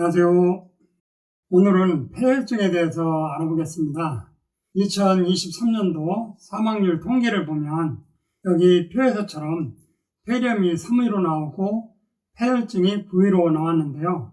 안녕하세요. 오늘은 폐혈증에 대해서 알아보겠습니다. 2023년도 사망률 통계를 보면 여기 표에서처럼 폐렴이 3위로 나오고 폐혈증이 9위로 나왔는데요.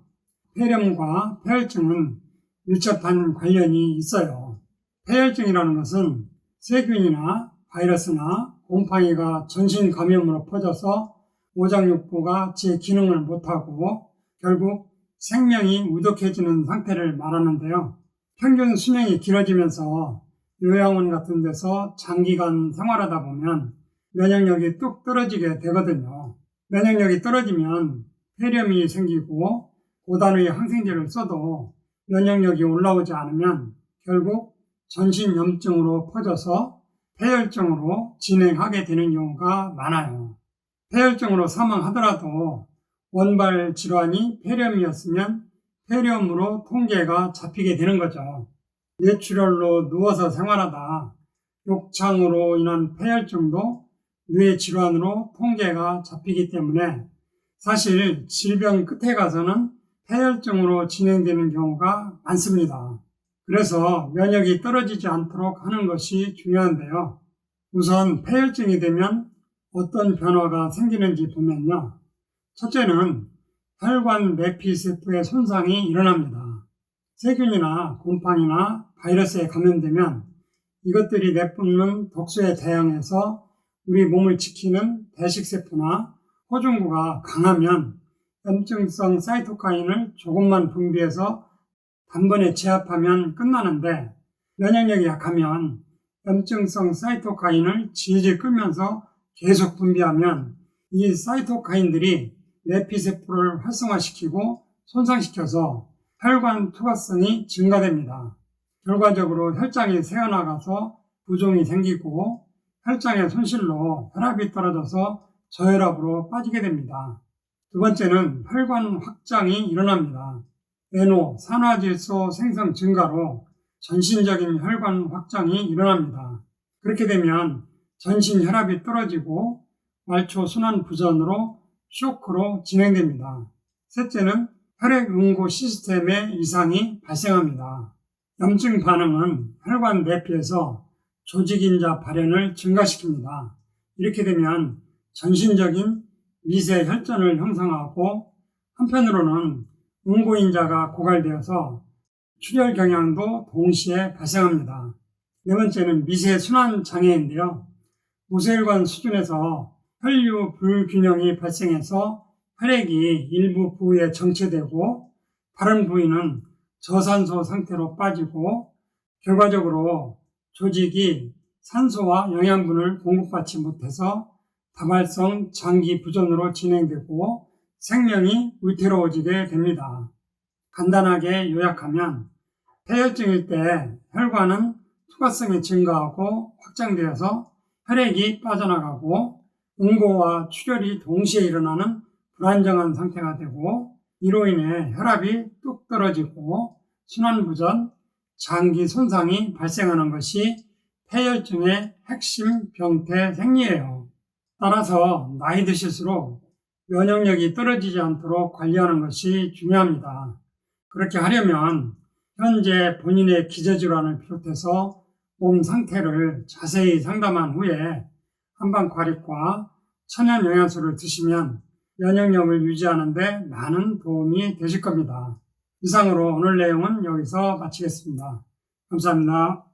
폐렴과 폐혈증은 밀접한 관련이 있어요. 폐혈증이라는 것은 세균이나 바이러스나 곰팡이가 전신 감염으로 퍼져서 오장육부가 제 기능을 못하고 결국 생명이 우독해지는 상태를 말하는데요. 평균 수명이 길어지면서 요양원 같은 데서 장기간 생활하다 보면 면역력이 뚝 떨어지게 되거든요. 면역력이 떨어지면 폐렴이 생기고 고단의 항생제를 써도 면역력이 올라오지 않으면 결국 전신 염증으로 퍼져서 폐혈증으로 진행하게 되는 경우가 많아요. 폐혈증으로 사망하더라도 원발 질환이 폐렴이었으면 폐렴으로 통계가 잡히게 되는 거죠. 뇌출혈로 누워서 생활하다 욕창으로 인한 폐혈증도 뇌 질환으로 통계가 잡히기 때문에 사실 질병 끝에 가서는 폐혈증으로 진행되는 경우가 많습니다. 그래서 면역이 떨어지지 않도록 하는 것이 중요한데요. 우선 폐혈증이 되면 어떤 변화가 생기는지 보면요. 첫째는 혈관 내피세포의 손상이 일어납니다. 세균이나 곰팡이나 바이러스에 감염되면 이것들이 내뿜는 독소에 대항해서 우리 몸을 지키는 대식세포나 호중구가 강하면 염증성 사이토카인을 조금만 분비해서 단번에 제압하면 끝나는데 면역력이 약하면 염증성 사이토카인을 질질 끌면서 계속 분비하면 이 사이토카인들이 내피세포를 활성화시키고 손상시켜서 혈관 투과성이 증가됩니다. 결과적으로 혈장이 새어나가서 부종이 생기고 혈장의 손실로 혈압이 떨어져서 저혈압으로 빠지게 됩니다. 두 번째는 혈관 확장이 일어납니다. NO, 산화질소 생성 증가로 전신적인 혈관 확장이 일어납니다. 그렇게 되면 전신 혈압이 떨어지고 말초 순환 부전으로 쇼크로 진행됩니다. 셋째는 혈액 응고 시스템에 이상이 발생합니다. 염증 반응은 혈관 내피에서 조직인자 발현을 증가시킵니다. 이렇게 되면 전신적인 미세 혈전을 형성하고 한편으로는 응고인자가 고갈되어서 출혈 경향도 동시에 발생합니다. 네 번째는 미세 순환 장애인데요. 모세혈관 수준에서 혈류 불균형이 발생해서 혈액이 일부 부위에 정체되고 다른 부위는 저산소 상태로 빠지고 결과적으로 조직이 산소와 영양분을 공급받지 못해서 다발성 장기 부전으로 진행되고 생명이 위태로워지게 됩니다. 간단하게 요약하면 폐혈증일 때 혈관은 투과성이 증가하고 확장되어서 혈액이 빠져나가고 응고와 출혈이 동시에 일어나는 불안정한 상태가 되고 이로 인해 혈압이 뚝 떨어지고 순환부전, 장기 손상이 발생하는 것이 폐혈증의 핵심 병태 생리예요. 따라서 나이 드실수록 면역력이 떨어지지 않도록 관리하는 것이 중요합니다. 그렇게 하려면 현재 본인의 기저질환을 비롯해서 몸 상태를 자세히 상담한 후에 한방 과립과 천연 영양소를 드시면 면역력을 유지하는데 많은 도움이 되실 겁니다. 이상으로 오늘 내용은 여기서 마치겠습니다. 감사합니다.